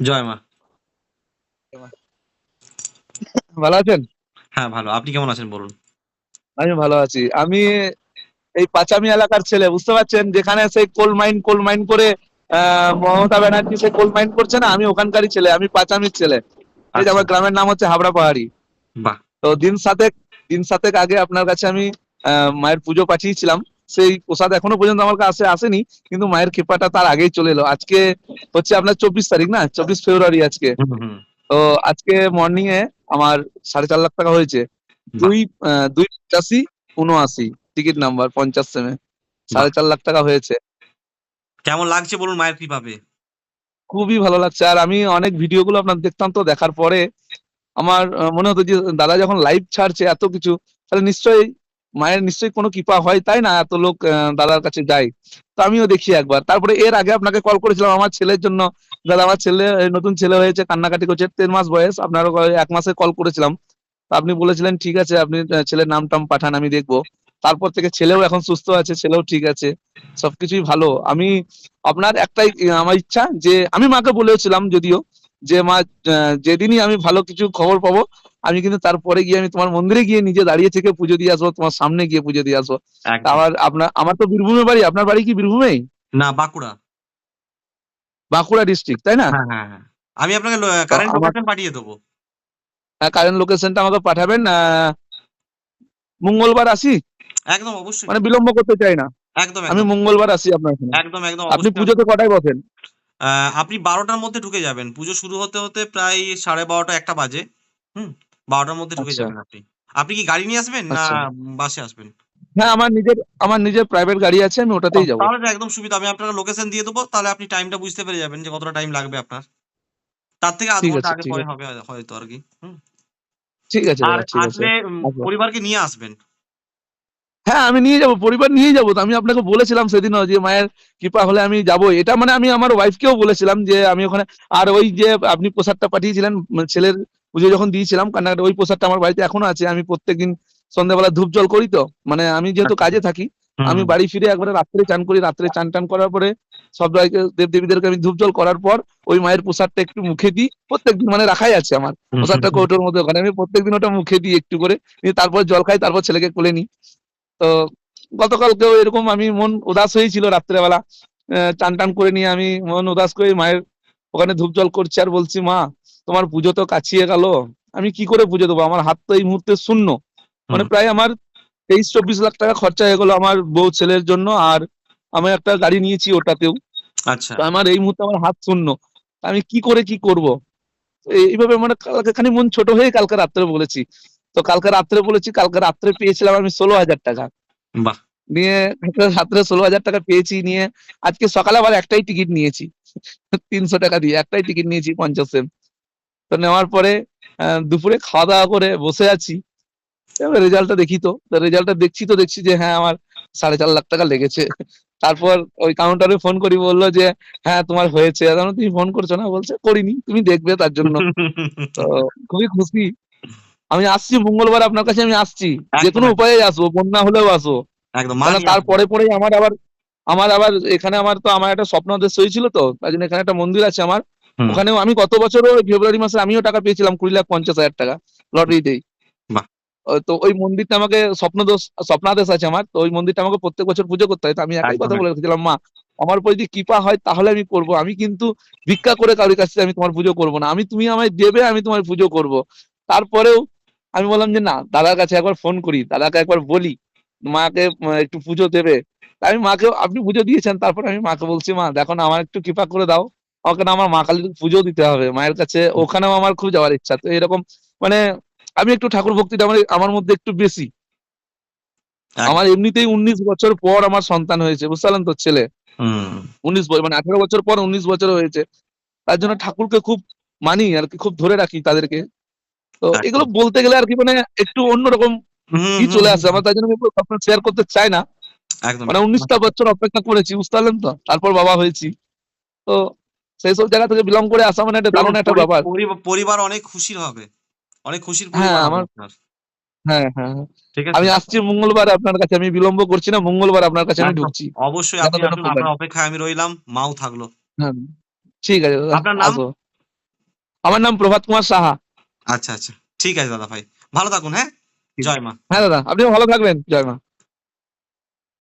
জয় মা। ভালো আছেন? হ্যাঁ ভালো। আপনি কেমন আছেন বলুন। আমি ভালো আছি। আমি এই পাঁচামি এলাকার ছেলে বুঝতে পারছেন? যেখানে সেই কোল মাইন কোল মাইন করে মমতা ব্যানার্জি সে কোল মাইন করছে না আমি ওখানকারই ছেলে আমি পাঁচামির ছেলে। এই আচ্ছা। আমার গ্রামের নাম হচ্ছে হাবড়া পাহাড়ি। তো দিন সাতেক দিন সাতেক আগে আপনার কাছে আমি মায়ের পুজো পাঠিয়েছিলাম। সেই প্রসাদ এখনও পর্যন্ত আমার কাছে আসেনি কিন্তু মায়ের কৃপাটা তার আগেই চলে এলো। আজকে হচ্ছে আপনার চব্বিশ তারিখ না? চব্বিশ ফেব্রুয়ারি আজকে। তো আজকে মর্নিং এ আমার সাড়ে চার লাখ টাকা হয়েছে। দুই দুই পঁচাশি উনআশি। টিকিট নাম্বার পঞ্চাশ সেমে সাড়ে চার লাখ টাকা হয়েছে। কেমন লাগছে বলুন মায়ের কৃপাবে খুবই ভালো লাগছে। আর আমি অনেক ভিডিও গুলো আপনার দেখতাম তো দেখার পরে আমার মনে হতো যে দাদা যখন লাইভ ছাড়ছে এত কিছু তাহলে নিশ্চয়ই মায়ের নিশ্চয়ই কোনো কৃপা হয়, তাই না? এত লোক দাদার কাছে যায়। তো আমিও দেখি একবার। তারপরে এর আগে আপনাকে কল করেছিলাম আমার ছেলের জন্য। দাদা, আমার ছেলে নতুন ছেলে হয়েছে, কান্নাকাটি করছে তিন মাস বয়স। আপনার এক মাসে কল করেছিলাম। আপনি বলেছিলেন, ঠিক আছে, আপনি ছেলের নাম টাম পাঠান, আমি দেখব। তারপর থেকে ছেলেও এখন সুস্থ আছে, ছেলেও ঠিক আছে। সবকিছুই ভালো। আমি, আপনার একটাই আমার ইচ্ছা যে, আমি মাকে বলেছিলাম যদিও যে মা যেদিনই আমি ভালো কিছু খবর পাবো আমি কিন্তু তারপরে গিয়ে আমি তোমার মন্দিরে গিয়ে নিজে দাঁড়িয়ে থেকে পুজো দিয়ে আসব তোমার সামনে গিয়ে পুজো দিয়ে আসব। আমার আপনার আমার তো বীরভূমে বাড়ি আপনার বাড়ি কি বীরভূমেই? না বাঁকুড়া। বাঁকুড়া ডিস্ট্রিক্ট তাই না? হ্যাঁ হ্যাঁ হ্যাঁ। আমি আপনাকে কারেন্ট লোকেশন পাঠিয়ে দেবো। হ্যাঁ কারেন্ট লোকেশনটা আমাকে পাঠাবেন আহ, মঙ্গলবার আসি? একদম অবশ্যই। মানে বিলম্ব করতে চাই না। একদম আমি মঙ্গলবার আসি আপনার এখানে। একদম একদম আপনি পুজোতে কটায় বসেন? আপনি বারোটার মধ্যে ঢুকে যাবেন। পুজো শুরু হতে হতে প্রায় সাড়ে বারোটা একটা বাজে। হুম? বারোটার মধ্যে ঢুকে আচ্ছা। যাবেন আপনি। আপনি কি গাড়ি নিয়ে আসবেন না আচ্ছা। বাসে আসবেন? হ্যাঁ আমার নিজের আমার নিজের প্রাইভেট গাড়ি আছে আমি ওটাতেই যাব। তাহলে একদম সুবিধা। আমি আপনাকে লোকেশন দিয়ে দেবো তাহলে আপনি টাইমটা বুঝতে পেরে যাবেন যে কতটা টাইম লাগবে আপনার। তার থেকে আধ ঘণ্টা আগে পরে হবে হয়তো আর কি। হুম। ঠিক আছে আর আসলে পরিবারকে নিয়ে আসবেন। হ্যাঁ আমি নিয়ে যাব পরিবার নিয়ে যাব। তো আমি আপনাকে বলেছিলাম সেদিনও যে মায়ের কৃপা হলে আমি যাব। এটা মানে আমি আমার ওয়াইফকেও বলেছিলাম যে আমি ওখানে আর ওই যে আপনি প্রসাদটা পাঠিয়েছিলেন ছেলের পুজো যখন দিয়েছিলাম কান্নাকাটা ওই প্রসাদটা আমার বাড়িতে এখনও আছে। আমি প্রত্যেকদিন সন্ধ্যাবেলা ধূপ জল করি তো। মানে আমি যেহেতু আচ্ছা। কাজে থাকি আমি বাড়ি ফিরে একবারে রাত্রে চান করি। রাত্রে চান টান করার পরে সব দেব দেবীদেরকে আমি ধূপ জল করার পর ওই মায়ের প্রসাদটা একটু মুখে দিই। প্রত্যেকদিন মানে রাখাই আছে আমার। প্রসাদটা কৌটোর মধ্যে ওখানে আমি প্রত্যেকদিন ওটা মুখে দিই একটু করে। তারপর জল খাই তারপর ছেলেকে কোলে নিই। তো গতকালকেও এরকম আমি মন উদাস হয়েছিল রাত্রেবেলা। চান টান করে নিয়ে আমি মন উদাস করে মায়ের ওখানে ধূপ জল করছি আর বলছি মা তোমার পুজো তো কাছিয়ে গেল। আমি কি করে পুজো দেবো? আমার হাত তো এই মুহূর্তে শূন্য। মানে প্রায় আমার তেইশ চব্বিশ লাখ টাকা খরচা হয়ে গেলো আমার বউ ছেলের জন্য আর আমি একটা গাড়ি নিয়েছি ওটাতেও। আচ্ছা। তো আমার এই মুহূর্তে আমার হাত শূন্য। আমি কি করে কি করব? এইভাবে মানে কালকে খানি মন ছোট হয়ে কালকে রাত্রে বলেছি। তো কালকে রাত্রে বলেছি কালকে রাত্রে পেয়েছিলাম আমি ষোলো হাজার টাকা। বাহ। নিয়ে রাত্রে ষোলো হাজার টাকা পেয়েছি নিয়ে আজকে সকালে আবার একটাই টিকিট নিয়েছি। তিনশো টাকা দিয়ে একটাই টিকিট নিয়েছি পঞ্চাশ সেম তো নেওয়ার পরে দুপুরে খাওয়া দাওয়া করে বসে আছি। এবার রেজাল্টটা দেখি তো। রেজাল্টটা দেখছি তো দেখছি যে হ্যাঁ আমার সাড়ে চার লাখ টাকা লেগেছে। তারপর ওই কাউন্টারে ফোন করি বলল যে হ্যাঁ তোমার হয়েছে। তুমি ফোন করছ না? বলছে করিনি তুমি দেখবে তার জন্য। তো খুবই খুশি। আমি আসছি মঙ্গলবার আপনার কাছে আমি আসছি। যে কোনো উপায়ে আসব বন্যা হলেও আসব। একদম তারপরে পরেই আমার আবার আমার আবার এখানে আমার তো আমার একটা স্বপ্ন দেশ হয়েছিল তো তাই জন্য এখানে একটা মন্দির আছে আমার। ওখানেও আমি গত বছরও ফেব্রুয়ারি মাসে আমিও টাকা পেয়েছিলাম কুড়ি লাখ পঞ্চাশ হাজার টাকা লটারিতেই। তো ওই মন্দিরটা আমাকে স্বপ্নদোষ স্বপ্নাদেশ আছে আমার তো ওই মন্দিরটা আমাকে প্রত্যেক বছর পুজো করতে হয় তো আমি একই কথা। বলে রেখেছিলাম মা আমার উপর যদি কৃপা হয় তাহলে আমি করব। আমি কিন্তু ভিক্ষা করে কারোর কাছে আমি তোমার পুজো করব না। আমি তুমি আমায় দেবে আমি তোমার পুজো করব। তারপরেও আমি বললাম যে না দাদার কাছে একবার ফোন করি দাদাকে একবার বলি মাকে একটু পুজো দেবে। আমি মাকে আপনি পুজো দিয়েছেন তারপর আমি মাকে বলছি মা দেখো না আমার একটু কৃপা করে দাও। আমাকে না আমার মা কালীর পুজো দিতে হবে মায়ের কাছে ওখানেও আমার খুব যাওয়ার ইচ্ছা। তো এরকম মানে আমি একটু ঠাকুর ভক্তিটা আমার আমার মধ্যে একটু বেশি। আমার এমনিতেই উনিশ বছর পর আমার সন্তান হয়েছে বুঝতে পারলেন তো ছেলে? উনিশ বছর মানে আঠারো বছর পর উনিশ বছর হয়েছে। তার জন্য ঠাকুরকে খুব মানি আর কি খুব ধরে রাখি তাদেরকে। তো এগুলো বলতে গেলে আর কি মানে একটু অন্যরকম কি চলে আসে। আমার তাই জন্য আপনার শেয়ার করতে চাই না। মানে উনিশটা বছর অপেক্ষা করেছি বুঝতে পারলেন তো? তারপর বাবা হয়েছি। তো সেই সব জায়গা থেকে বিলং করে আসা মানে একটা দারুণ একটা ব্যাপার। পরিবার অনেক খুশির হবে। অনেক খুশির হ্যাঁ, আমার- হ্যাঁ হ্যাঁ হ্যাঁ। ঠিক আছে। আমি আসছি মঙ্গলবার আপনার কাছে আমি বিলম্ব করছি না মঙ্গলবার আপনার কাছে আমি ঢুকছি। অবশ্যই আপনার অপেক্ষায় আমি রইলাম মাও থাকল। হ্যাঁ ঠিক আছে আপনার নাম? আমার নাম প্রভাত কুমার সাহা। আচ্ছা আচ্ছা। ঠিক আছে দাদা ভাই। ভালো থাকুন হ্যাঁ? জয় মা। হ্যাঁ দাদা আপনিও ভালো থাকবেন। জয় মা।